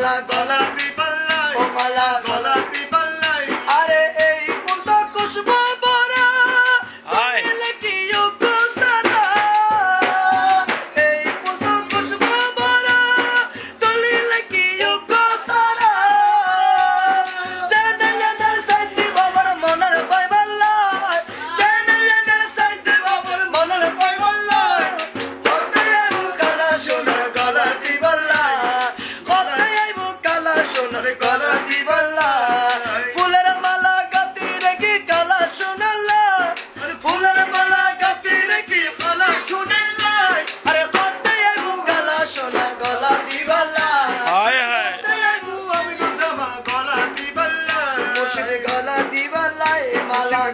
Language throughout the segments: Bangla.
মালা গোলাপি পাল্লা ও মালা গোলাপি কলা দিবাল্লা ফুলের মালা গাতি রেখি কালা শুনাল্লা ফুলের মালা গাতি রেখি কালা শুনাল্লা আরে কত এবং গালা শোনা গলা দিবাল্লা হায় হায়। গলা দিবাল্লা গলা দিবাল্লা মালা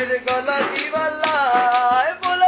মানুষের গলা দিবালায় বলে